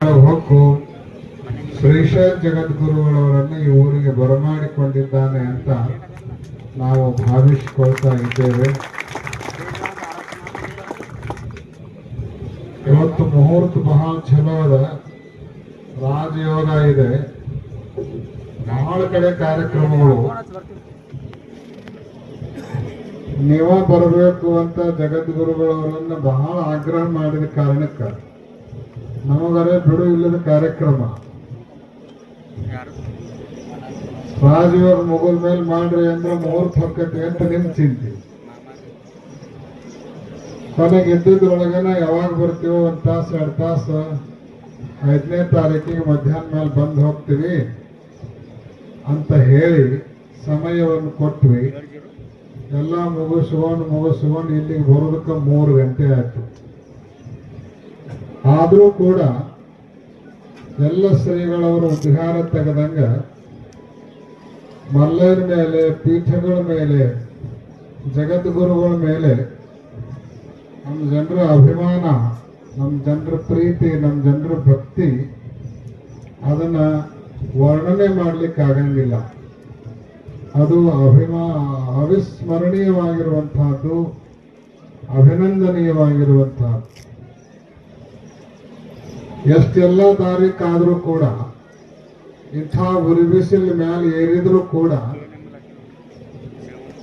ಹೊಕ್ಕು ಶ್ರೀಶೈಲ್ ಜಗದ್ಗುರುಗಳವರನ್ನು ಈ ಊರಿಗೆ ಬರಮಾಡಿಕೊಂಡಿದ್ದಾನೆ ಅಂತ ನಾವು ಭಾವಿಸಿಕೊಳ್ತಾ ಇದ್ದೇವೆ. ಇವತ್ತು ಮುಹೂರ್ತ ಬಹಳ ಚಲೋ ಅದ ರಾಜಯೋಗ ಇದೆ. ಬಹಳ ಕಡೆ ಕಾರ್ಯಕ್ರಮಗಳು. ನೀವ ಬರಬೇಕು ಅಂತ ಜಗದ್ಗುರುಗಳವರನ್ನು ಬಹಳ ಆಗ್ರಹ ಮಾಡಿದ ಕಾರಣಕ್ಕೆ ನಮಗರೆ ಬಿಡು ಇಲ್ಲದ ಕಾರ್ಯಕ್ರಮ. ರಾಜೀವರ್ ಮುಗುಲ್ ಮೇಲೆ ಮಾಡ್ರಿ ಅಂದ್ರೆ ಮುಹೂರ್ತ ಹೊಕ್ಕತಿ ಅಂತ ನಿಮ್ ಚಿಂತೆ. ಕೊನೆಗೆ ಇದ್ದಿದ್ರೊಳಗನ ಯಾವಾಗ ಬರ್ತೀವೋ ಒಂದ್ ತಾಸು ಎರಡ್ ತಾಸು ಐದನೇ ತಾರೀಕಿಗೆ ಮಧ್ಯಾಹ್ನ ಮೇಲೆ ಬಂದು ಹೋಗ್ತೀವಿ ಅಂತ ಹೇಳಿ ಸಮಯವನ್ನು ಕೊಟ್ವಿ. ಎಲ್ಲ ಮುಗಿಸ್ಕೊಂಡು ಮುಗಿಸ್ಕೊಂಡು ಇಲ್ಲಿಗೆ ಬರೋದಕ್ಕೆ ಮೂರು ಗಂಟೆ ಆಯ್ತು. ಆದರೂ ಕೂಡ ಎಲ್ಲ ಶ್ರೀಗಳವರು ವಿಹಾರ ತೆಗೆದಂಗ ಮಲ್ಲರ ಮೇಲೆ, ಪೀಠಗಳ ಮೇಲೆ, ಜಗದ್ಗುರುಗಳ ಮೇಲೆ ನಮ್ಮ ಜನರ ಅಭಿಮಾನ ನಮ್ಮ ಜನರ ಪ್ರೀತಿ ನಮ್ಮ ಜನರ ಭಕ್ತಿ ಅದನ್ನ ವರ್ಣನೆ ಮಾಡಲಿಕ್ಕೆ ಆಗಂಗಿಲ್ಲ. ಅದು ಅಭಿಮಾ, ಅವಿಸ್ಮರಣೀಯವಾಗಿರುವಂತಹದ್ದು, ಅಭಿನಂದನೀಯವಾಗಿರುವಂತಹದ್ದು. ಎಷ್ಟೆಲ್ಲ ದಾರಿಕಾದ್ರೂ ಕೂಡ, ಇಂಥ ಉರಿ ಮ್ಯಾಲೆ ಏರಿದ್ರು ಕೂಡ,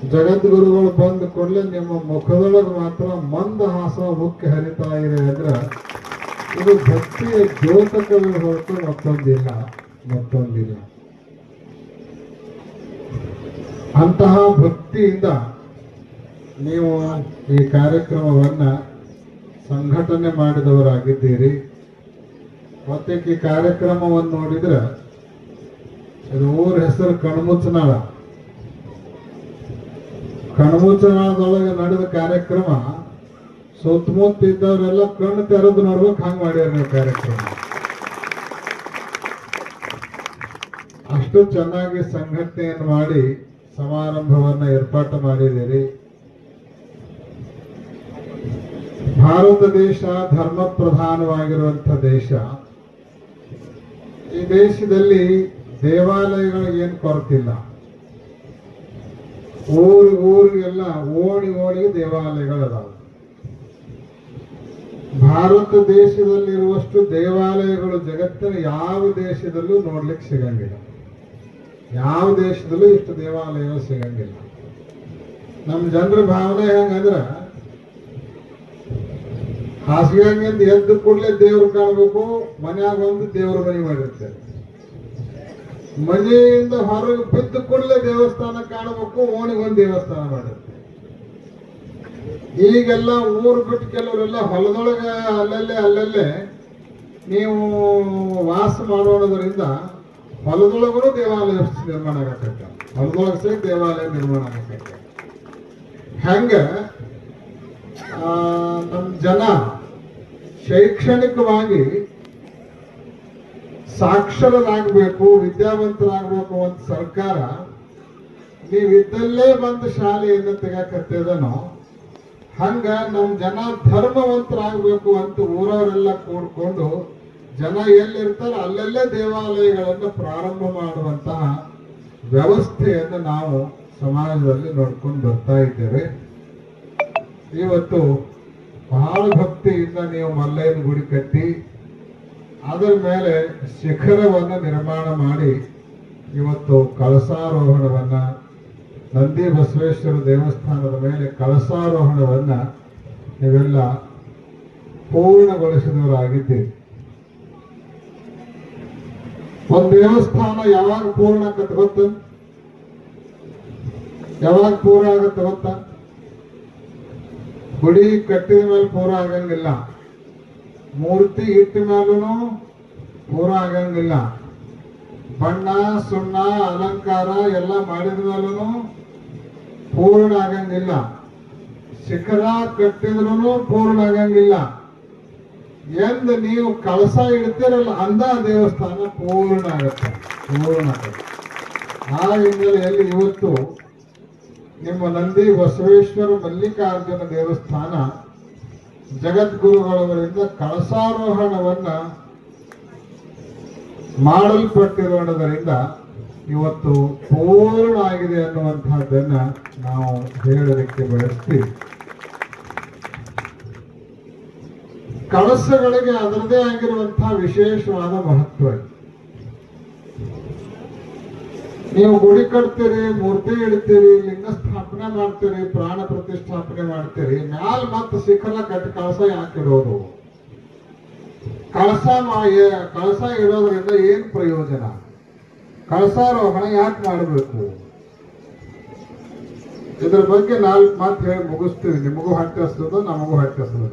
ಜಗದ್ಗುರುಗಳು ಬಂದ ಕೂಡಲೇ ನಿಮ್ಮ ಮುಖದೊಳಗೆ ಮಾತ್ರ ಮಂದಹಾಸ ಮುಖ್ಯ ಹರಿತಾ ಇದೆ ಅಂದ್ರೆ, ಇದು ಭಕ್ತಿಯ ದ್ಯೋತಕವೇ ಹೊರತು ಮತ್ತೊಂದಿಲ್ಲ ಮತ್ತೊಂದಿಲ್ಲ. ಅಂತಹ ಭಕ್ತಿಯಿಂದ ನೀವು ಈ ಕಾರ್ಯಕ್ರಮವನ್ನ ಸಂಘಟನೆ ಮಾಡಿದವರಾಗಿದ್ದೀರಿ. ಮತ್ತೆ ಈ ಕಾರ್ಯಕ್ರಮವನ್ನು ನೋಡಿದ್ರೆ ಇದು ಊರ ಹೆಸರು ಕಣ್ಮುಚ್ಚನಾಳ. ಕಣ್ಮುಚ್ಚನಾಳದೊಳಗೆ ನಡೆದ ಕಾರ್ಯಕ್ರಮ ಸುತ್ತಮುತ್ತ ಇದ್ದವರೆಲ್ಲ ಕಣ್ಣು ತೆರೆದು ನೋಡ್ಬೇಕು ಹಂಗ್ ಮಾಡ್ಯಾರ ನೀವು ಕಾರ್ಯಕ್ರಮ. ಅಷ್ಟು ಚೆನ್ನಾಗಿ ಸಂಘಟನೆಯನ್ನು ಮಾಡಿ ಸಮಾರಂಭವನ್ನ ಏರ್ಪಾಟು ಮಾಡಿದ್ದೀರಿ. ಭಾರತ ದೇಶ ಧರ್ಮ ಪ್ರಧಾನವಾಗಿರುವಂತ ದೇಶ. ದೇಶದಲ್ಲಿ ದೇವಾಲಯಗಳು ಏನು ಕೊರತಿಲ್ಲ ಊರು ಊರಿಗೆಲ್ಲ ಓಣಿ ಓಣಿಗೆ ದೇವಾಲಯಗಳದಾವ ಭಾರತ ದೇಶದಲ್ಲಿರುವಷ್ಟು ದೇವಾಲಯಗಳು ಜಗತ್ತಿನ ಯಾವ ದೇಶದಲ್ಲೂ ನೋಡ್ಲಿಕ್ಕೆ ಸಿಗಂಗಿಲ್ಲ. ಯಾವ ದೇಶದಲ್ಲೂ ಇಷ್ಟು ದೇವಾಲಯಗಳು ಸಿಗಂಗಿಲ್ಲ. ನಮ್ಮ ಜನರ ಭಾವನೆ ಹೆಂಗಂದ್ರ ಹಾಸಿಗೆಂಗಿಂದ ಎದ್ದ ಕೂಡಲೇ ದೇವ್ರು ಕಾಣಬೇಕು. ಮನ್ಯಾಗ ಒಂದು ದೇವ್ರ ಮನೆ ಮಾಡಿರ್ತಾರೆ. ಮನೆಯಿಂದ ಹೊರಗೆ ಬಿದ್ದ ಕೂಡಲೇ ದೇವಸ್ಥಾನ ಕಾಣಬೇಕು. ಓಣಿಗೆ ಒಂದು ದೇವಸ್ಥಾನ ಮಾಡಿರ್ತಾರೆ. ಈಗೆಲ್ಲ ಊರು ಬಿಟ್ಟು ಕೆಲವರೆಲ್ಲ ಹೊಲದೊಳಗೆ ಅಲ್ಲಲ್ಲೇ ಅಲ್ಲಲ್ಲೇ ನೀವು ವಾಸ ಮಾಡೋದ್ರಿಂದ ಹೊಲದೊಳಗೂ ದೇವಾಲಯ ನಿರ್ಮಾಣ ಆಗತ್ತೆ ಹೊಲದೊಳಗೆ ಸಹ ದೇವಾಲಯ ನಿರ್ಮಾಣ ಆಗತ್ತೆ ಹೆಂಗ? ನಮ್ಮ ಜನ ಶೈಕ್ಷಣಿಕವಾಗಿ ಸಾಕ್ಷರರಾಗಬೇಕು, ವಿದ್ಯಾವಂತರಾಗಬೇಕು ಅಂತ ಸರ್ಕಾರ ನೀವಿದ್ದಲ್ಲೇ ಬಂದು ಶಾಲೆಯನ್ನು ತೆಗಕತ್ತಿದನೋ ಹಂಗ ನಮ್ಮ ಜನ ಧರ್ಮವಂತರಾಗಬೇಕು ಅಂತ ಊರವರೆಲ್ಲ ಕೂಡ್ಕೊಂಡು ಜನ ಎಲ್ಲಿರ್ತಾರೋ ಅಲ್ಲಲ್ಲೇ ದೇವಾಲಯಗಳನ್ನು ಪ್ರಾರಂಭ ಮಾಡುವಂತಹ ವ್ಯವಸ್ಥೆಯನ್ನು ನಾವು ಸಮಾಜದಲ್ಲಿ ನೋಡ್ಕೊಂಡು ಬರ್ತಾ ಇದ್ದೇವೆ. ಇವತ್ತು ಬಹಳ ಭಕ್ತಿಯಿಂದ ನೀವು ಮಲ್ಲಯ್ಯನ ಗುಡಿ ಕಟ್ಟಿ, ಅದರ ಮೇಲೆ ಶಿಖರವನ್ನು ನಿರ್ಮಾಣ ಮಾಡಿ, ಇವತ್ತು ಕಳಸಾರೋಹಣವನ್ನ ನಂದಿ ಬಸವೇಶ್ವರ ದೇವಸ್ಥಾನದ ಮೇಲೆ ಕಳಸಾರೋಹಣವನ್ನ ನೀವೆಲ್ಲ ಪೂರ್ಣಗೊಳಿಸಿದವರಾಗಿದ್ದೀರಿ. ಒಂದು ದೇವಸ್ಥಾನ ಯಾವಾಗ ಪೂರ್ಣ ಆಗತ್ತೆ ಗೊತ್ತ? ಯಾವಾಗ ಪೂರ್ಣ ಆಗತ್ತೆ ಗೊತ್ತಾ? ಗುಡಿ ಕಟ್ಟಿದ ಮೇಲೆ ಪೂರ ಆಗಂಗಿಲ್ಲ. ಮೂರ್ತಿ ಇಟ್ಟ ಮೇಲೂ ಪೂರ ಆಗಂಗಿಲ್ಲ. ಬಣ್ಣ, ಸುಣ್ಣ, ಅಲಂಕಾರ ಎಲ್ಲ ಮಾಡಿದ ಮೇಲೂ ಪೂರ್ಣ ಆಗಂಗಿಲ್ಲ. ಶಿಖರ ಕಟ್ಟಿದ್ರು ಪೂರ್ಣ ಆಗಂಗಿಲ್ಲ. ಎಂದು ನೀವು ಕಳಸ ಇಡ್ತೀರಲ್ಲ, ಅಂದ ದೇವಸ್ಥಾನ ಪೂರ್ಣ ಆಗುತ್ತೆ ಪೂರ್ಣ ಆಗುತ್ತೆ. ಆ ಹಿನ್ನೆಲೆಯಲ್ಲಿ ಇವತ್ತು ನಿಮ್ಮ ನಂದಿ ಬಸವೇಶ್ವರ ಮಲ್ಲಿಕಾರ್ಜುನ ದೇವಸ್ಥಾನ ಜಗದ್ಗುರುಗಳವರಿಂದ ಕಳಸಾರೋಹಣವನ್ನ ಮಾಡಲ್ಪಟ್ಟಿರೋದರಿಂದ ಇವತ್ತು ಪೂರ್ಣ ಆಗಿದೆ ಅನ್ನುವಂತಹದ್ದನ್ನ ನಾವು ಹೇಳಲಿಕ್ಕೆ ಬಯಸ್ತೀವಿ. ಕಳಸಗಳಿಗೆ ಅದರದೇ ಆಗಿರುವಂತಹ ವಿಶೇಷವಾದ ಮಹತ್ವ ನೀವು ಗುಡಿ ಕಟ್ತೀರಿ, ಮೂರ್ತಿ ಇಡ್ತೀರಿ ಲಿಂಗ ಸ್ಥಾಪನೆ ಮಾಡ್ತೀರಿ, ಪ್ರಾಣ ಪ್ರತಿಷ್ಠಾಪನೆ ಮಾಡ್ತೀರಿ, ಮ್ಯಾಲ್ ಮತ್ತ ಶಿಖರ ಕಟ್ಟಿ ಕಳಸ ಯಾಕೆ ಇಡೋದು? ಕಳಸ ಕಳಸ ಇಡೋದ್ರಿಂದ ಏನ್ ಪ್ರಯೋಜನ? ಕಳಸಾರೋಹಣ ಯಾಕೆ ಮಾಡಬೇಕು? ಇದ್ರ ಬಗ್ಗೆ ನಾಲ್ಕು ಮಾತು ಹೇಳಿ ಮುಗಿಸ್ತೀವಿ ನಿಮಗೂ ಹೊಟ್ಟೆ ಹಸ್ತದ ನಮಗೂ ಹಟ್ಟಿಸ್ತದ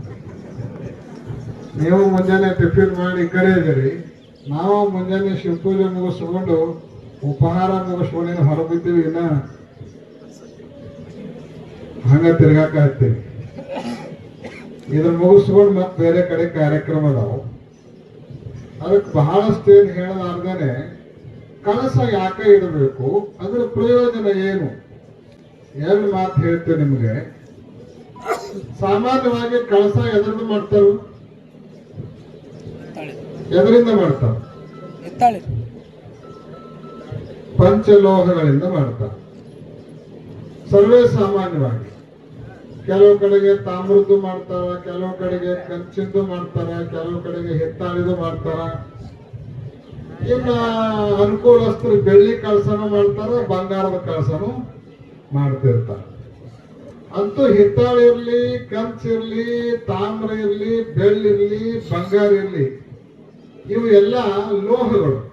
ನೀವು ಮುಂಜಾನೆ ಟಿಫಿನ್ ಮಾಡಿ ಇದ್ದೀರಿ. ನಾವು ಮುಂಜಾನೆ ಶಿವಪೂಜೆ ಮುಗಿಸ್ಕೊಂಡು, ಉಪಹಾರ ಮುಗಿಸ್ಕೊಂಡು ಹೊರಬಿದ್ದೀವಿ ಇನ್ನ. ಹಂಗ ತಿರ್ಗಾಕ ಇದನ್ನ ಮುಗಿಸ್ಕೊಂಡು ಮತ್ತೆ ಬೇರೆ ಕಡೆ ಕಾರ್ಯಕ್ರಮ ಅದಾವು. ಅದಕ್ಕೆ ಬಹಳಷ್ಟು ಏನು ಹೇಳಲಾರ್ದೇನೆ ಕಳಸ ಯಾಕೆ ಇಡಬೇಕು, ಅದ್ರ ಪ್ರಯೋಜನ ಏನು? ಎರಡು ಮಾತು ಹೇಳ್ತೇವೆ ನಿಮಗೆ. ಸಾಮಾನ್ಯವಾಗಿ ಕಳಸ ಎದ್ರಿಂದ ಮಾಡ್ತಾರ? ಎದರಿಂದ ಮಾಡ್ತಾರ? ಪಂಚಲೋಹಗಳಿಂದ ಮಾಡ್ತಾರ. ಸರ್ವೇ ಸಾಮಾನ್ಯವಾಗಿ. ಕೆಲವು ಕಡೆಗೆ ತಾಮ್ರದ್ದು ಮಾಡ್ತಾರ, ಕೆಲವು ಕಡೆಗೆ ಕಂಚಿಂದು ಮಾಡ್ತಾರ, ಕೆಲವು ಕಡೆಗೆ ಹಿತ್ತಾಳಿದು ಮಾಡ್ತಾರ. ಇನ್ನ ಅನುಕೂಲಸ್ಥರು ಬೆಳ್ಳಿ ಕಳಸನು ಮಾಡ್ತಾರ, ಬಂಗಾರದ ಕಳಸನು ಮಾಡ್ತಿರ್ತಾರ. ಅಂತೂ ಹಿತ್ತಾಳೆ ಇರ್ಲಿ ಕಂಚಿರ್ಲಿ ತಾಮ್ರ ಇರ್ಲಿ ಬೆಳ್ಳಿರ್ಲಿ ಬಂಗಾರ ಇರ್ಲಿ, ಇವು ಎಲ್ಲ ಲೋಹಗಳು.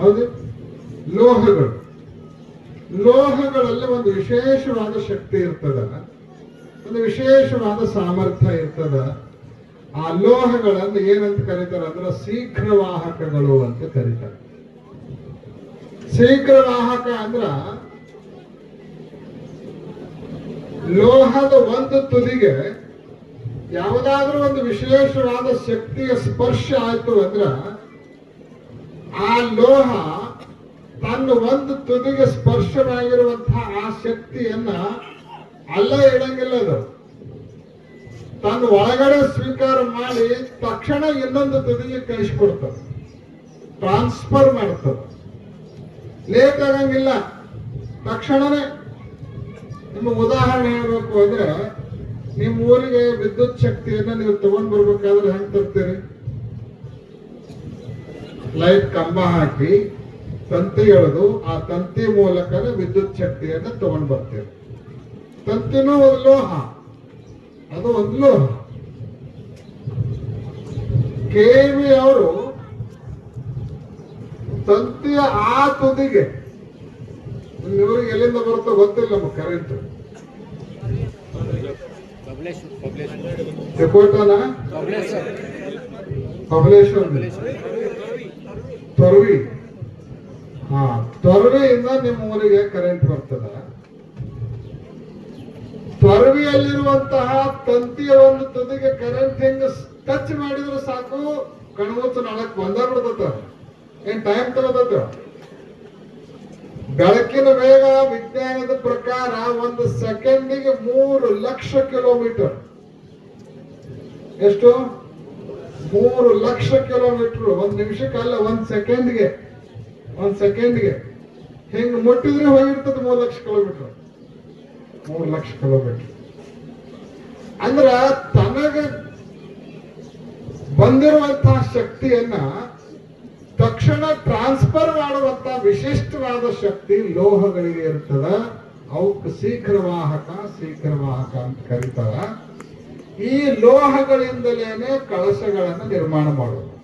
ಹೌದು? ಲೋಹಗಳು. ಲೋಹಗಳಲ್ಲಿ ಒಂದು ವಿಶೇಷವಾದ ಶಕ್ತಿ ಇರ್ತದ. ಒಂದು ವಿಶೇಷವಾದ ಸಾಮರ್ಥ್ಯ ಇರ್ತದ. ಆ ಲೋಹಗಳನ್ನು ಏನಂತ ಕರೀತಾರೆ ಅಂದ್ರೆ ಶೀಘ್ರವಾಹಕಗಳು ಅಂತ ಕರೀತಾರೆ. ಶೀಘ್ರವಾಹಕ ಅಂದ್ರ ಲೋಹದ ಒಂದು ತುದಿಗೆ ಯಾವುದಾದ್ರೂ ಒಂದು ವಿಶೇಷವಾದ ಶಕ್ತಿಯ ಸ್ಪರ್ಶ ಆಯ್ತು ಅಂದ್ರ ಆ ಲೋಹ ತನ್ನ ಒಂದು ತುದಿಗೆ ಸ್ಪರ್ಶವಾಗಿರುವಂತಹ ಆ ಶಕ್ತಿಯನ್ನ ಅಲ್ಲ ಇಡಂಗಿಲ್ಲ ಅದು. ತನ್ನ ಒಳಗಡೆ ಸ್ವೀಕಾರ ಮಾಡಿ ತಕ್ಷಣ ಇನ್ನೊಂದು ತುದಿಗೆ ಕಳಿಸ್ಕೊಡ್ತದೆ. ಟ್ರಾನ್ಸ್ಫರ್ ಮಾಡ್ತದೆ. ಲೇಟ್ ಆಗಂಗಿಲ್ಲ. ತಕ್ಷಣನೇ ನಿಮ್ಮ ಉದಾಹರಣೆ ಹೇಳ್ಬೇಕು ಅಂದ್ರೆ ನಿಮ್ಮ ಊರಿಗೆ ವಿದ್ಯುತ್ ಶಕ್ತಿಯನ್ನ ನೀವು ತಗೊಂಡ್ ಬರ್ಬೇಕಾದ್ರೆ ಹೆಂಗ್ ತರ್ತೀರಿ? ಲೈಟ್ ಕಂಬ ಹಾಕಿ ತಂತಿ ಎಳೆದು ಆ ತಂತಿ ಮೂಲಕನೇ ವಿದ್ಯುತ್ ಶಕ್ತಿಯನ್ನು ತಗೊಂಡ್ ಬರ್ತೇವೆ. ತಂತಿನೂ ಒಂದು ಲೋಹ. ಅದು ಒಂದು ಲೋಹ. ಕೆ ವಿ ಅವರು ತಂತಿಯ ಆ ತುದಿಗೆ ಇವರಿಗೆ ಎಲ್ಲಿಂದ ಬರುತ್ತೋ ಗೊತ್ತಿಲ್ಲ ನಮಗೆ ಕರೆಂಟ್ ಬಬ್ಲೇಶ್ವರ್ ಪಬ್ಲೇಶ್ವರ್. ತೊರವಿ. ತೊರವಿಯಿಂದ ನಿಮ್ಮ ಊರಿಗೆ ಕರೆಂಟ್ ಬರ್ತದ? ತೊರವೆಯಲ್ಲಿರುವಂತಹ ತಂತಿಯ ಒಂದು ತುದಿಗೆ ಕರೆಂಟ್ ಹೆಂಗ ಟಚ್ ಮಾಡಿದ್ರೆ ಸಾಕು? ಕಣ್ಮುಚ್ಚು ನಾಳಕ್ ಬಂದ ಬಿಡ್ತದ ಏನ್ ಟೈಮ್ ತಗೋತದ? ಬೆಳಕಿನ ವೇಗ ವಿಜ್ಞಾನದ ಪ್ರಕಾರ ಒಂದು ಸೆಕೆಂಡಿಗೆ ಮೂರು ಲಕ್ಷ ಕಿಲೋಮೀಟರ್. ಎಷ್ಟು? ಮೂರು ಲಕ್ಷ ಕಿಲೋಮೀಟರ್. ಒಂದ್ ನಿಮಿಷಕ್ಕಲ್ಲ ಒಂದ್ ಸೆಕೆಂಡ್ಗೆ. ಒಂದ್ ಸೆಕೆಂಡ್ಗೆ. ಹಿಂಗ್ ಮುಟ್ಟಿದ್ರೆ ಹೋಗಿರ್ತದೆ ಮೂರ್ ಲಕ್ಷ ಕಿಲೋಮೀಟರ್. ಮೂರ್ ಲಕ್ಷ ಕಿಲೋಮೀಟರ್. ಅಂದ್ರ ತನಗ ಬಂದಿರುವಂತಹ ಶಕ್ತಿಯನ್ನ ತಕ್ಷಣ ಟ್ರಾನ್ಸ್ಫರ್ ಮಾಡುವಂತ ವಿಶಿಷ್ಟವಾದ ಶಕ್ತಿ ಲೋಹಗಳಿಗೆ ಇರ್ತದ. ಅವಕ್ಕೆ ಶೀಘ್ರವಾಹಕ ಶೀಘ್ರವಾಹಕ ಅಂತ ಕರೀತಾರ. ಈ ಲೋಹಗಳಿಂದಲೇನೆ ಕಳಶಗಳನ್ನು ನಿರ್ಮಾಣ ಮಾಡೋದು.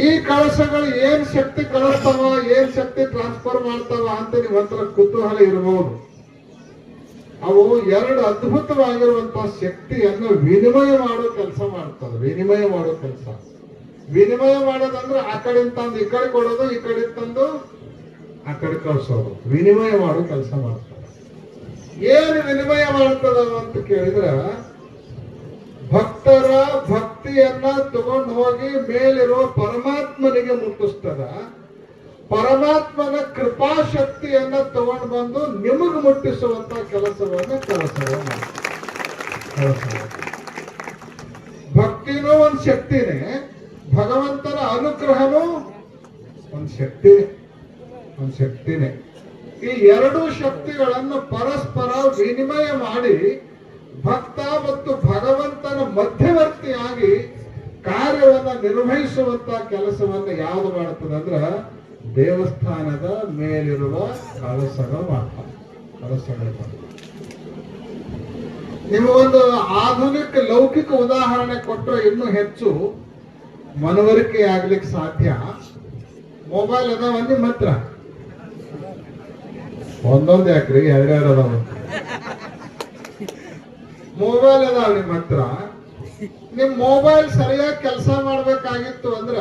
ಈ ಕಳಸಗಳು ಏನ್ ಶಕ್ತಿ ಕಳಿಸ್ತಾವ, ಏನ್ ಶಕ್ತಿ ಟ್ರಾನ್ಸ್ಫರ್ ಮಾಡ್ತಾವ ಅಂತ ನೀವು ಒಂಥರ ಕುತೂಹಲ ಇರಬಹುದು. ಅವು ಎರಡು ಅದ್ಭುತವಾಗಿರುವಂತಹ ಶಕ್ತಿಯನ್ನು ವಿನಿಮಯ ಮಾಡೋ ಕೆಲಸ ಮಾಡ್ತವೆ ವಿನಿಮಯ ಮಾಡೋ ಕೆಲಸ. ವಿನಿಮಯ ಮಾಡೋದಂದ್ರೆ ಆ ಕಡೆ ತಂದು, ಈ ಕಡೆ ಕೊಡೋದು, ಈ ಕಡೆ ತಂದು, ಆ ಕಡೆ ಕಳ್ಸೋದು. ವಿನಿಮಯ ಮಾಡೋ ಕೆಲಸ ಮಾಡ್ತಾರೆ ಏನು ವಿನಿಮಯ ಮಾಡ್ತದ ಅಂತ ಕೇಳಿದ್ರ ಭಕ್ತರ ಭಕ್ತಿಯನ್ನ ತಗೊಂಡು ಹೋಗಿ ಮೇಲಿರೋ ಪರಮಾತ್ಮನಿಗೆ ಮುಟ್ಟಿಸ್ತದ. ಪರಮಾತ್ಮನ ಕೃಪಾಶಕ್ತಿಯನ್ನ ತಗೊಂಡು ಬಂದು ನಿಮಗ್ ಮುಟ್ಟಿಸುವಂತ ಕೆಲಸವನ್ನ ಕೆಲಸವ ಕೆಲಸ ಭಕ್ತಿನೂ ಒಂದ್ ಶಕ್ತಿನೇ, ಭಗವಂತನ ಅನುಗ್ರಹನೂ ಒಂದು ಶಕ್ತಿ ಒಂದು ಶಕ್ತಿನೇ. ಈ ಎರಡು ಶಕ್ತಿಗಳನ್ನು ಪರಸ್ಪರ ವಿನಿಮಯ ಮಾಡಿ ಭಕ್ತ ಮತ್ತು ಭಗವಂತನ ಮಧ್ಯವರ್ತಿಯಾಗಿ ಕಾರ್ಯವನ್ನ ನಿರ್ವಹಿಸುವಂತ ಕೆಲಸವನ್ನ ಯಾವ್ದು ಮಾಡುತ್ತದೆ ಅಂದ್ರ ದೇವಸ್ಥಾನದ ಮೇಲಿರುವ ಕಳಸಗಳು ಮಾಡ್ತಾರೆ ನಿಮಗೊಂದು ಆಧುನಿಕ ಲೌಕಿಕ ಉದಾಹರಣೆ ಕೊಟ್ಟರೆ ಇನ್ನೂ ಹೆಚ್ಚು ಮನವರಿಕೆ ಆಗ್ಲಿಕ್ಕೆ ಸಾಧ್ಯ. ಮೊಬೈಲ್ ಅದಾವ ನಿಮ್ಮ ಹತ್ರ? ಒಂದೊಂದು ಯಾಕ್ರಿ? ಎರಡೆರಡು ಅದಾವ. ಮೊಬೈಲ್ ಅದಾವ ನಿಮ್ಮ ಹತ್ರ. ನಿಮ್ ಮೊಬೈಲ್ ಸರಿಯಾಗಿ ಕೆಲಸ ಮಾಡ್ಬೇಕಾಗಿತ್ತು ಅಂದ್ರ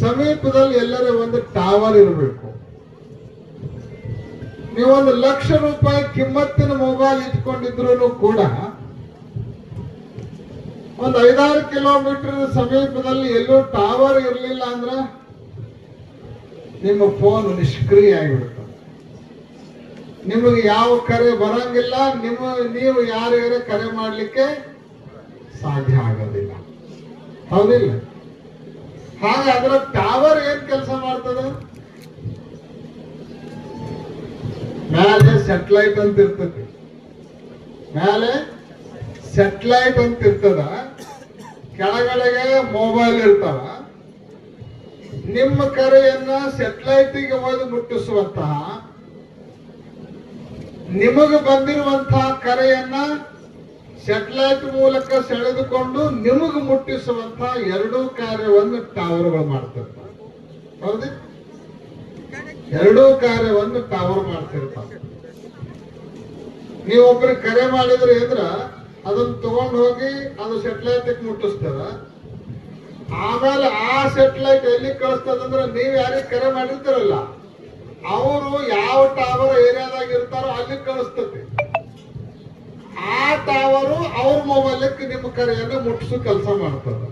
ಸಮೀಪದಲ್ಲಿ ಎಲ್ಲರೂ ಒಂದು ಟವರ್ ಇರಬೇಕು. ನೀವೊಂದು ಲಕ್ಷ ರೂಪಾಯಿ ಕಿಮ್ಮತ್ತಿನ ಮೊಬೈಲ್ ಇಟ್ಕೊಂಡಿದ್ರು ಕೂಡ ಒಂದು ಐದಾರು ಕಿಲೋಮೀಟರ್ ಸಮೀಪದಲ್ಲಿ ಎಲ್ಲೂ ಟವರ್ ಇರಲಿಲ್ಲ ಅಂದ್ರ ನಿಮ್ಮ ಫೋನ್ ನಿಷ್ಕ್ರಿಯ ಆಗಿಬಿಡುತ್ತೆ. ನಿಮಗೆ ಯಾವ ಕರೆ ಬರಂಗಿಲ್ಲ, ನಿಮ್ಮ ನೀವು ಯಾರಿಗಾರ ಕರೆ ಮಾಡಲಿಕ್ಕೆ ಸಾಧ್ಯ ಆಗೋದಿಲ್ಲ. ಹೌದಿಲ್ಲ? ಹಾಗಾದ್ರೆ ಟವರ್ ಏನ್ ಕೆಲಸ ಮಾಡ್ತದೆ? ಮೇಲೆ ಸೆಟ್ಲೈಟ್ ಅಂತ ಇರ್ತದೆ. ಮೇಲೆ ಸೆಟ್ಲೈಟ್ ಅಂತ ಇರ್ತದ. ಕೆಳಗಡೆಗೆ ಮೊಬೈಲ್ ಇರ್ತಾವ. ನಿಮ್ಮ ಕರೆಯನ್ನ ಸೆಟ್ಲೈಟಿಗೆ ಹೋಗಿ ಮುಟ್ಟಿಸುವಂತಹ ನಿಮಗೆ ಬಂದಿರುವಂತಹ ಕರೆಯನ್ನ ಸೆಟಲೈಟ್ ಮೂಲಕ ಸೆಳೆದುಕೊಂಡು ನಿಮಗೆ ಮುಟ್ಟಿಸುವಂತಹ ಎರಡೂ ಕಾರ್ಯವನ್ನು ಟವರ್ಗಳು ಮಾಡ್ತಿರ್ತಾರೆ ಹೌದು ಎರಡೂ ಕಾರ್ಯವನ್ನು ಟವರ್ ಮಾಡ್ತಿರ್ತಾರೆ ನೀವೊಬ್ರು ಕರೆ ಮಾಡಿದ್ರೆ ಎದ್ರ? ಅದನ್ನ ತಗೊಂಡು ಹೋಗಿ ಅದು ಸೆಟ್ಲೈಟ್ ಮುಟ್ಟಿಸ್ತದ ಆಮೇಲೆ ಆ ಸೆಟಲೈಟ್ ಎಲ್ಲಿ ಕಳಿಸ್ತದಂದ್ರೆ ನೀವು ಯಾರಿಗೆ ಕರೆ ಮಾಡಿರ್ತೀರಲ್ಲ? ಅವರು ಯಾವ ಟಾವರ್ ಏರಿಯಾದಾಗ ಇರ್ತಾರೋ ಅಲ್ಲಿ ಕಳಿಸ್ತತಿ ಆ ಟಾವರು ಅವ್ರ ಮೊಬೈಲಕ್ಕೆ ನಿಮ್ಮ ಕರೆಯನ್ನು ಮುಟ್ಟಿಸೋ ಕೆಲಸ ಮಾಡ್ತದ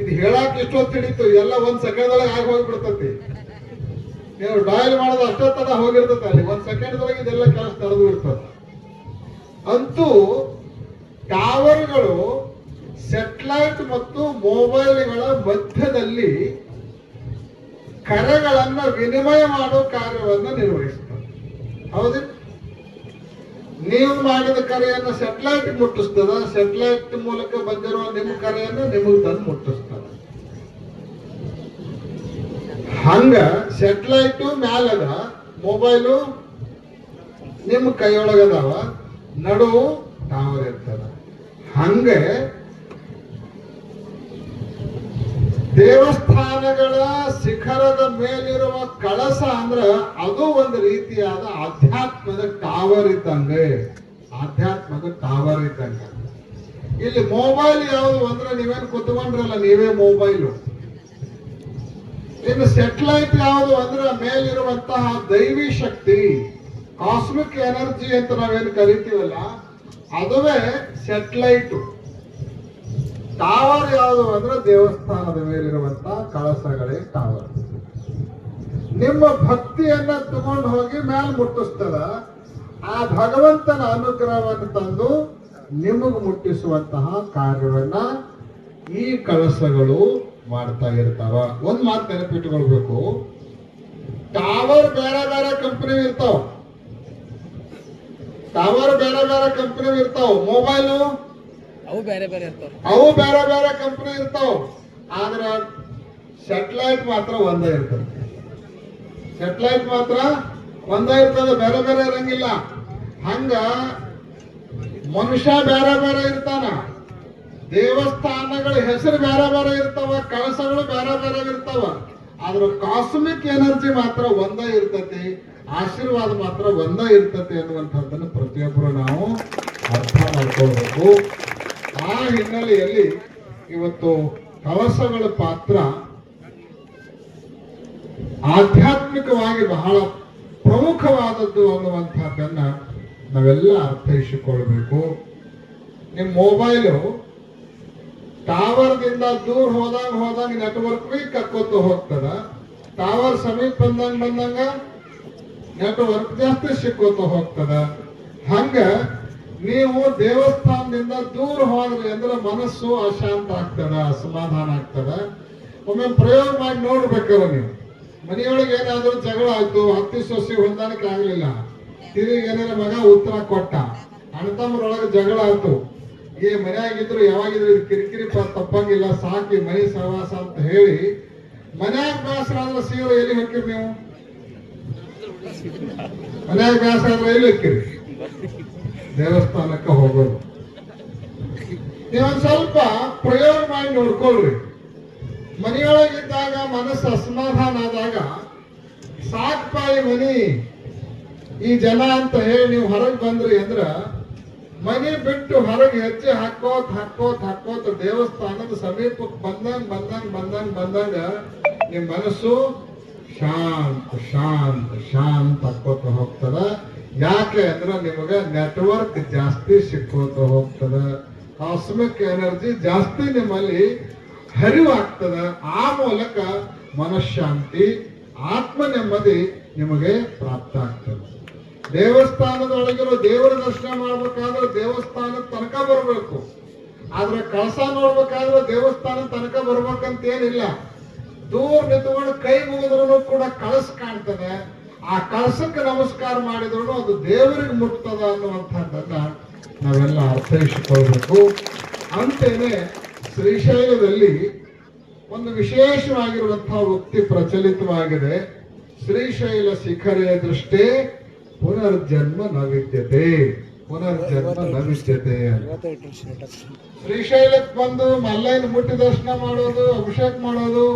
ಇದು ಹೇಳಕ್ ಇಷ್ಟೊತ್ತು ಹಿಡಿತು? ಎಲ್ಲ ಒಂದ್ ಸೆಕೆಂಡ್ ಒಳಗೆ ಆಗಿ ಹೋಗ್ಬಿಡ್ತತಿ ನೀವು ಡಾಯಲ್ ಮಾಡೋದು ಅಷ್ಟೇ ತಡ ಹೋಗಿರ್ತದೆ ಅಲ್ಲಿ. ಒಂದ್ ಸೆಕೆಂಡ್ ಒಳಗೆ ಇದೆಲ್ಲ ಕೆಲಸ ನಡೆದು ಇರ್ತದ ಅಂತೂ ಟಾವರ್ಗಳು ಸೆಟ್ಲೈಟ್ ಮತ್ತು ಮೊಬೈಲ್ಗಳ ಮಧ್ಯದಲ್ಲಿ ಕರೆಗಳನ್ನ ವಿನಿಮಯ ಮಾಡೋ ಕಾರ್ಯವನ್ನು ನಿರ್ವಹಿಸ್ತದೆ ಹೌದು. ನೀವು ಮಾಡಿದ ಕರೆಯನ್ನು ಸೆಟ್ಲೈಟ್ ಮುಟ್ಟಿಸ್ತದ ಸೆಟ್ಲೈಟ್ ಮೂಲಕ ಬಂದಿರುವ ನಿಮ್ಮ ಕರೆಯನ್ನು ನಿಮಗೆ ತಂದು ಮುಟ್ಟಿಸ್ತದ. ಹಂಗ ಸೆಟ್ಲೈಟು ಮ್ಯಾಲದ ಮೊಬೈಲು ನಿಮ್ಮ ಕೈಯೊಳಗದವ ನಡುವು ಟವರ್ ಇರ್ತದ. ಹಂಗೆ ದೇವಸ್ಥಾನಗಳ ಶಿಖರದ ಮೇಲಿರುವ ಕಳಸ ಅಂದ್ರ ಅದು ಒಂದು ರೀತಿಯಾದ ಆಧ್ಯಾತ್ಮದ ಟಾವರ್ ಇದ್ದಂಗೆ. ಆಧ್ಯಾತ್ಮದ ಟಾವರ್ ಇದ್ದಂಗೆ. ಇಲ್ಲಿ ಮೊಬೈಲ್ ಯಾವುದು ಅಂದ್ರೆ ನೀವೇನು ಕುತ್ಕೊಂಡ್ರಲ್ಲ, ನೀವೇ ಮೊಬೈಲು. ಇನ್ನು ಸೆಟ್ಲೈಟ್ ಯಾವುದು ಅಂದ್ರೆ ಮೇಲಿರುವಂತಹ ದೈವಿ ಶಕ್ತಿ. ಕಾಸ್ಮಿಕ್ ಎನರ್ಜಿ ಅಂತ ನಾವೇನು ಕರಿತೀವಲ್ಲ, ಅದುವೇ ಸೆಟ್ಲೈಟ್ ಟವರ್ ಯಾವುದು ಅಂದ್ರೆ ದೇವಸ್ಥಾನದ ಮೇಲಿರುವಂತಹ ಕಳಸಗಳೇ ಟಾವರ್. ನಿಮ್ಮ ಭಕ್ತಿಯನ್ನ ತಗೊಂಡು ಹೋಗಿ ಮ್ಯಾಲ ಮುಟ್ಟಿಸ್ತದ, ಆ ಭಗವಂತನ ಅನುಗ್ರಹವನ್ನು ತಂದು ನಿಮಗೆ ಮುಟ್ಟಿಸುವಂತಹ ಕಾರ್ಯವನ್ನ ಈ ಕಳಸಗಳು ಮಾಡ್ತಾ ಇರ್ತಾವ. ಒಂದ್ ಮಾತು ನೆನಪಿಟ್ಟುಕೊಳ್ಬೇಕು ಟವರ್ ಬೇರೆ ಬೇರೆ ಕಂಪನಿ ಇರ್ತಾವ. ಟವರ್ ಬೇರೆ ಬೇರೆ ಕಂಪನಿ ಇರ್ತಾವ. ಮೊಬೈಲು ಅವು ಬೇರೆ ಬೇರೆ ಇರ್ತಾವ. ಅವು ಬೇರೆ ಬೇರೆ ಕಂಪನಿ ಇರ್ತಾವ. ಆದ್ರ ಸೆಟ್ಲೈಟ್ ಮಾತ್ರ ಒಂದೇ ಇರ್ತದೆ. ಸೆಟ್ಲೈಟ್ ಮಾತ್ರ ಒಂದೇ ಇರ್ತದೆ, ಬೇರೆ ಬೇರೆ ಇರಂಗಿಲ್ಲ. ಹಂಗ ಮನುಷ್ಯ ಬೇರೆ ಬೇರೆ ಇರ್ತಾನ. ದೇವಸ್ಥಾನಗಳ ಹೆಸರು ಬೇರೆ ಬೇರೆ ಇರ್ತಾವ, ಕಳಸಗಳು ಬೇರೆ ಬೇರೆ ಇರ್ತಾವ. ಆದ್ರ ಕಾಸ್ಮಿಕ್ ಎನರ್ಜಿ ಮಾತ್ರ ಒಂದೇ ಇರ್ತತಿ, ಆಶೀರ್ವಾದ ಮಾತ್ರ ಒಂದೇ ಇರ್ತತಿ ಅನ್ನುವಂಥದ್ದನ್ನು ಪ್ರತಿಯೊಬ್ಬರು ನಾವು ಅರ್ಥ ಮಾಡ್ಕೊಳ್ಬೇಕು. ಆ ಹಿನ್ನೆಲೆಯಲ್ಲಿ ಇವತ್ತು ಕವಸಗಳ ಪಾತ್ರ ಆಧ್ಯಾತ್ಮಿಕವಾಗಿ ಬಹಳ ಪ್ರಮುಖವಾದದ್ದು ಅನ್ನುವಂಥದ್ದನ್ನ ನಾವೆಲ್ಲ ಅರ್ಥೈಸಿಕೊಳ್ಬೇಕು. ನಿಮ್ಮ ಮೊಬೈಲು ಟಾವರ್ದಿಂದ ದೂರ ಹೋದಂಗ ಹೋದಂಗ ನೆಟ್ವರ್ಕ್ ಬಿ ಕಕ್ಕೋತ ಹೋಗ್ತದ. ಟಾವರ್ ಸಮೀಪ ಬಂದಂಗ ಬಂದಂಗ ನೆಟ್ವರ್ಕ್ ಜಾಸ್ತಿ ಸಿಕ್ಕೋತ ಹೋಗ್ತದ. ಹಂಗ ನೀವು ದೇವಸ್ಥಾನದಿಂದ ದೂರ ಹೋದ್ರಿ ಅಂದ್ರೆ ಮನಸ್ಸು ಅಶಾಂತ ಆಗ್ತದ ಅಸಮಾಧಾನ ಆಗ್ತದ. ಒಮ್ಮೆ ಪ್ರಯೋಗ ಮಾಡಿ ನೋಡ್ಬೇಕಲ್ಲ ನೀವು. ಮನೆಯೊಳಗೆ ಏನಾದ್ರೂ ಜಗಳ ಆಯ್ತು, ಹತ್ತಿ ಸೊಸಿ ಹೊಂದಾಣಿಕೆ ಆಗ್ಲಿಲ್ಲ. ತಿರುಗಿ ಏನಾರ ಮಗ ಉತ್ತರ ಕೊಟ್ಟ. ಅಣ್ಣತಮ್ಮರೊಳಗೆ ಜಗಳ ಆಯ್ತು. ಈ ಮನೆಯಾಗಿದ್ರು ಯಾವಾಗಿದ್ರು ಇದು ಕಿರಿಕಿರಿ ತಪ್ಪಂಗಿಲ್ಲ, ಸಾಕಿ, ಮನೆ ಸಹವಾಸ ಅಂತ ಹೇಳಿ ಮನ್ಯಾಗ ಬೇಸರ ಆದ್ರೆ ಸೀರೆ ಎಲ್ಲಿ ಹಾಕಿರಿ ನೀವು? ಮನ್ಯಾಗ ಬೇಸರ ಅಂದ್ರೆ ಎಲ್ಲಿ ಹಾಕಿರಿ? ದೇವಸ್ಥಾನಕ್ಕೆ ಹೋಗೋದು. ನೀವೊಂದು ಸ್ವಲ್ಪ ಪ್ರಯೋಗ ಮಾಡಿ ನೋಡ್ಕೊಳ್ರಿ. ಮನೆಯೊಳಗಿದ್ದಾಗ ಮನಸ್ಸು ಅಸಮಾಧಾನ ಆದಾಗ ಸಾಕ್ಪಾಯಿ ಮನಿ, ಈ ಜನ ಅಂತ ಹೇಳಿ ನೀವು ಹೊರಗೆ ಬಂದ್ರಿ ಅಂದ್ರ ಮನೆ ಬಿಟ್ಟು ಹೊರಗೆ ಹೆಜ್ಜೆ ಹಾಕೋತ್ ಹಾಕೋತ್ ಹಾಕೋತ್ ದೇವಸ್ಥಾನದ ಸಮೀಪಕ್ಕೆ ಬಂದಂಗ್ ಬಂದಂಗ್ ಬಂದಂಗ್, ಬಂದಂಗ ನಿಮ್ಮ ಮನಸ್ಸು ಶಾಂತ ಶಾಂತ ಶಾಂತ ಹಾಕೋತ ಹೋಗ್ತದ. ಯಾಕೆ ಅಂದ್ರೆ ನಿಮಗ ನೆಟ್ವರ್ಕ್ ಜಾಸ್ತಿ ಸಿಕ್ಕೋತ ಹೋಗ್ತದ. ಕಾಸ್ಮಿಕ್ ಎನರ್ಜಿ ಜಾಸ್ತಿ ನಿಮ್ಮಲ್ಲಿ ಹರಿವಾಗ್ತದ. ಆ ಮೂಲಕ ಮನಃಶಾಂತಿ ಆತ್ಮ ನೆಮ್ಮದಿ ನಿಮಗೆ ಪ್ರಾಪ್ತ ಆಗ್ತದೆ. ದೇವಸ್ಥಾನದೊಳಗಿರೋ ದೇವರ ದರ್ಶನ ಮಾಡ್ಬೇಕಾದ್ರೆ ದೇವಸ್ಥಾನದ ತನಕ ಬರಬೇಕು. ಆದ್ರೆ ಕಳಸ ನೋಡ್ಬೇಕಾದ್ರೆ ದೇವಸ್ಥಾನ ತನಕ ಬರ್ಬೇಕಂತ ಏನಿಲ್ಲ ದೂರ ನಿಂತ್ಕೊಂಡು ಕೈ ಮುಗಿದ್ರು ಕೂಡ ಕಳಸ ಕಾಣ್ತದೆ. ಆ ಕಳಸಕ್ಕೆ ನಮಸ್ಕಾರ ಮಾಡಿದ್ರು ಅದು ದೇವರಿಗೆ ಮುಟ್ತದ ಅನ್ನುವಂಥದ್ದನ್ನ ನಾವೆಲ್ಲ ಅರ್ಥೈಸಿಕೊಳ್ಬೇಕು. ಅಂತೇನೆ ಶ್ರೀಶೈಲದಲ್ಲಿ ಒಂದು ವಿಶೇಷವಾಗಿರುವಂತಹ ಉಕ್ತಿ ಪ್ರಚಲಿತವಾಗಿದೆ. ಶ್ರೀಶೈಲ ಶಿಖರೆಯ ದೃಷ್ಟೇ ಪುನರ್ಜನ್ಮ ನವಿದ್ಯತೆ ವಿದ್ಯತೆ ಪುನರ್ಜನ್ಮ ನವಿದ್ಯತೆ ಶ್ರೀಶೈಲಕ್ಕೆ ಬಂದು ಮಲ್ಲಯ್ಯನ ಮುಟ್ಟಿ ದರ್ಶನ ಮಾಡೋದು, ಅಭಿಷೇಕ ಮಾಡೋದು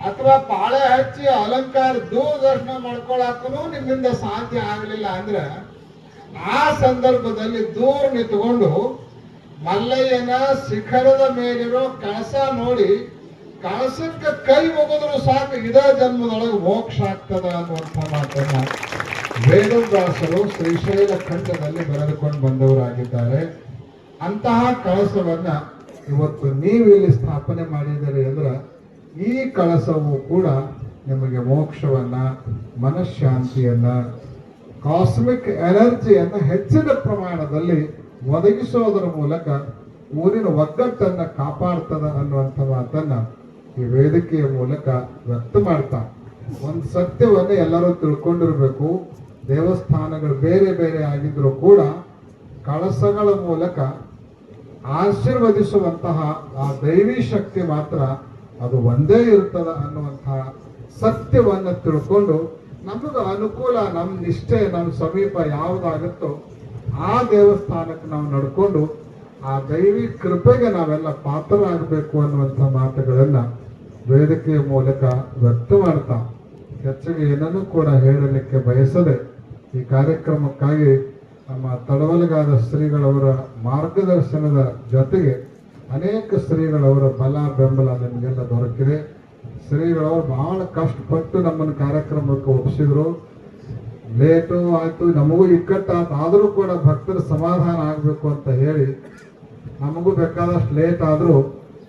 ಅಥವಾ ಪಾಳೆ ಹಚ್ಚಿ ಅಲಂಕಾರ ದೂರ ದರ್ಶನ ಮಾಡ್ಕೊಳಕ್ಕೂ ನಿಮ್ಮಿಂದ ಸಾಧ್ಯ ಆಗಲಿಲ್ಲ ಅಂದ್ರೆ ಆ ಸಂದರ್ಭದಲ್ಲಿ ದೂರ ನಿಂತ್ಕೊಂಡು ಮಲ್ಲಯ್ಯನ ಶಿಖರದ ಮೇಲಿರೋ ಕಳಸ ನೋಡಿ ಕಳಸಕ್ಕೆ ಕೈ ಮುಗಿದ್ರು ಸಾಕು, ಇದೇ ಜನ್ಮದೊಳಗೆ ಮೋಕ್ಷ ಆಗ್ತದ ಅನ್ನುವಂಥ ಮಾತನ್ನ ವೇದವ್ಯಾಸರು ಶ್ರೀಶೈಲ ಖಂಡದಲ್ಲಿ ಬರೆದುಕೊಂಡು ಬಂದವರಾಗಿದ್ದಾರೆ. ಅಂತಹ ಕಳಸವನ್ನ ಇವತ್ತು ನೀವು ಇಲ್ಲಿ ಸ್ಥಾಪನೆ ಮಾಡಿದ್ದೀರಿ ಅಂದ್ರೆ ಈ ಕಳಸವು ಕೂಡ ನಿಮಗೆ ಮೋಕ್ಷವನ್ನ, ಮನಃಶಾಂತಿಯನ್ನ ಕಾಸ್ಮಿಕ್ ಎನರ್ಜಿಯನ್ನು ಹೆಚ್ಚಿನ ಪ್ರಮಾಣದಲ್ಲಿ ಒದಗಿಸೋದರ ಮೂಲಕ ಊರಿನ ಒಗ್ಗಟ್ಟನ್ನ ಕಾಪಾಡ್ತದ ಅನ್ನುವಂಥ ಮಾತನ್ನ ಈ ವೇದಿಕೆಯ ಮೂಲಕ ವ್ಯಕ್ತ ಮಾಡ್ತಾ. ಒಂದು ಸತ್ಯವನ್ನ ಎಲ್ಲರೂ ತಿಳ್ಕೊಂಡಿರಬೇಕು. ದೇವಸ್ಥಾನಗಳು ಬೇರೆ ಬೇರೆ ಆಗಿದ್ರು ಕೂಡ ಕಳಸಗಳ ಮೂಲಕ ಆಶೀರ್ವದಿಸುವಂತಹ ಆ ದೈವಿ ಶಕ್ತಿ ಮಾತ್ರ ಅದು ಒಂದೇ ಇರ್ತದ ಅನ್ನುವಂತಹ ಸತ್ಯವನ್ನು ತಿಳ್ಕೊಂಡು ನಮಗೆ ಅನುಕೂಲ, ನಮ್ಮ ನಿಷ್ಠೆ, ನಮ್ಮ ಸಮೀಪ ಯಾವುದಾಗುತ್ತೋ ಆ ದೇವಸ್ಥಾನಕ್ಕೆ ನಾವು ನಡ್ಕೊಂಡು ಆ ದೈವಿ ಕೃಪೆಗೆ ನಾವೆಲ್ಲ ಪಾತ್ರರಾಗಬೇಕು ಅನ್ನುವಂಥ ಮಾತುಗಳನ್ನ ವೇದಿಕೆಯ ಮೂಲಕ ವ್ಯಕ್ತ ಮಾಡ್ತಾ ಹೆಚ್ಚಿಗೆ ಏನನ್ನೂ ಕೂಡ ಹೇಳಲಿಕ್ಕೆ ಬಯಸದೆ ಈ ಕಾರ್ಯಕ್ರಮಕ್ಕಾಗಿ ನಮ್ಮ ತಡವಲಗಾದ ಶ್ರೀಗಳವರ ಮಾರ್ಗದರ್ಶನದ ಜೊತೆಗೆ ಅನೇಕ ಶ್ರೀಗಳವರ ಬಲ, ಬೆಂಬಲ ನಿಮಗೆಲ್ಲ ದೊರಕಿದೆ. ಶ್ರೀಗಳವರು ಬಹಳ ಕಷ್ಟಪಟ್ಟು ನಮ್ಮನ್ನು ಕಾರ್ಯಕ್ರಮಕ್ಕೆ ಒಪ್ಪಿಸಿದ್ರು ಲೇಟು ಆಯ್ತು, ನಮಗೂ ಇಕ್ಕಟ್ಟಾಯ್ತು, ಆದರೂ ಕೂಡ ಭಕ್ತರ ಸಮಾಧಾನ ಆಗಬೇಕು ಅಂತ ಹೇಳಿ ನಮಗೂ ಬೇಕಾದಷ್ಟು ಲೇಟ್ ಆದರೂ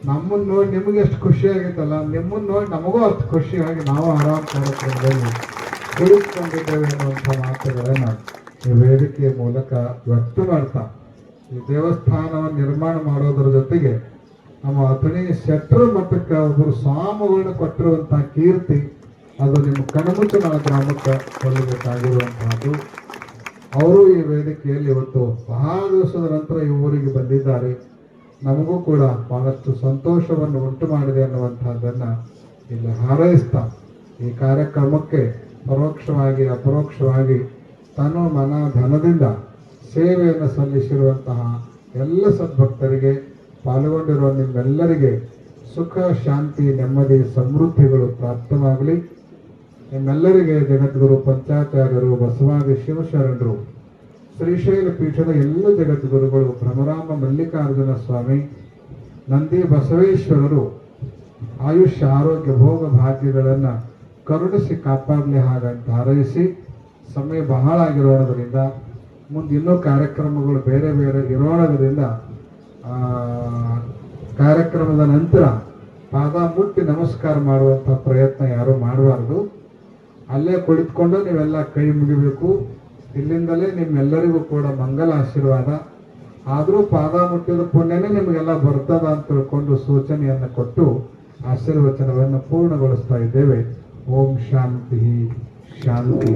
ನಮ್ಮನ್ನು ನೋಡಿ ನಿಮಗೆ ಎಷ್ಟು ಖುಷಿಯಾಗಿತ್ತಲ್ಲ ನಿಮ್ಮನ್ನು ನೋಡಿ ನಮಗೂ ಅಷ್ಟು ಖುಷಿಯಾಗಿ ನಾವು ಆರಾಮ್ ಕಾರ್ಯಕ್ರಮದಲ್ಲಿ ಕುಳಿತುಕೊಂಡಿದ್ದೇವೆ ಅನ್ನುವಂಥ ಮಾತುಗಳನ್ನು ಈ ವೇದಿಕೆಯ ಮೂಲಕ ವ್ಯಕ್ತ ಮಾಡ್ತಾ ಈ ದೇವಸ್ಥಾನವನ್ನು ನಿರ್ಮಾಣ ಮಾಡೋದ್ರ ಜೊತೆಗೆ ನಮ್ಮ ಅಥಣಿ ಶೆಟ್ಟರ ಮಠಕ್ಕೆ ಒಬ್ಬರು ಸ್ವಾಮಿಗಳನ್ನ ಕೊಟ್ಟಿರುವಂತಹ ಕೀರ್ತಿ, ಅದು ನಿಮ್ಮ ಕಣಮುಚ್ಚನಾಳ ಗ್ರಾಮಕ್ಕೆ ಕೊಲ್ಲಬೇಕಾಗಿರುವಂತಹದ್ದು ಅವರು ಈ ವೇದಿಕೆಯಲ್ಲಿ ಇವತ್ತು ಬಹಳ ದಿವಸದ ನಂತರ ಈ ಊರಿಗೆ ಬಂದಿದ್ದಾರೆ. ನಮಗೂ ಕೂಡ ಬಹಳಷ್ಟು ಸಂತೋಷವನ್ನು ಉಂಟು ಮಾಡಿದೆ ಅನ್ನುವಂತಹದ್ದನ್ನ ಇಲ್ಲಿ ಹಾರೈಸ್ತಾ ಈ ಕಾರ್ಯಕ್ರಮಕ್ಕೆ ಪರೋಕ್ಷವಾಗಿ, ಅಪರೋಕ್ಷವಾಗಿ ತನು ಮನ ಧನದಿಂದ ಸೇವೆಯನ್ನು ಸಲ್ಲಿಸಿರುವಂತಹ ಎಲ್ಲ ಸದ್ಭಕ್ತರಿಗೆ ಪಾಲ್ಗೊಂಡಿರುವ ನಿಮ್ಮೆಲ್ಲರಿಗೆ ಸುಖ, ಶಾಂತಿ, ನೆಮ್ಮದಿ, ಸಮೃದ್ಧಿಗಳು ಪ್ರಾಪ್ತವಾಗಲಿ. ನಿಮ್ಮೆಲ್ಲರಿಗೆ ಜಗದ್ಗುರು ಪಂಚಾಚಾರ್ಯರು, ಬಸವಾದಿ ಶಿವಶರಣರು, ಶ್ರೀಶೈಲ ಪೀಠದ ಎಲ್ಲ ಜಗದ್ಗುರುಗಳು ಭ್ರಮರಾಮ ಮಲ್ಲಿಕಾರ್ಜುನ ಸ್ವಾಮಿ, ನಂದಿ ಬಸವೇಶ್ವರರು ಆಯುಷ್ಯ ಆರೋಗ್ಯ, ಭೋಗ ಭಾಗ್ಯಗಳನ್ನು ಕರುಣಿಸಿ ಕಾಪಾಡಲಿ ಹಾಗಂತ ಹಾರೈಸಿ, ಸಮಯ ಬಹಳ ಆಗಿರೋಣದ್ರಿಂದ ಮುಂದೆ ಇನ್ನೂ ಕಾರ್ಯಕ್ರಮಗಳು ಬೇರೆ ಬೇರೆ ಇರೋಣದ್ರಿಂದ ಕಾರ್ಯಕ್ರಮದ ನಂತರ ಪಾದ ಮುಟ್ಟಿ ನಮಸ್ಕಾರ ಮಾಡುವಂಥ ಪ್ರಯತ್ನ ಯಾರು ಮಾಡಬಾರ್ದು. ಅಲ್ಲೇ ಕುಳಿತುಕೊಂಡು ನೀವೆಲ್ಲ ಕೈ ಮುಗಿಬೇಕು. ಇಲ್ಲಿಂದಲೇ ನಿಮ್ಮೆಲ್ಲರಿಗೂ ಕೂಡ ಮಂಗಲ ಆಶೀರ್ವಾದ. ಆದರೂ ಪಾದ ಮುಟ್ಟಿದ ಪುಣ್ಯನೇ ನಿಮಗೆಲ್ಲ ಬರ್ತದ ಅಂತ ತಿಳ್ಕೊಂಡು ಸೂಚನೆಯನ್ನು ಕೊಟ್ಟು ಆಶೀರ್ವಚನವನ್ನು ಪೂರ್ಣಗೊಳಿಸ್ತಾ ಇದ್ದೇವೆ. ಓಂ ಶಾಂತಿ ಶಾಂತಿ.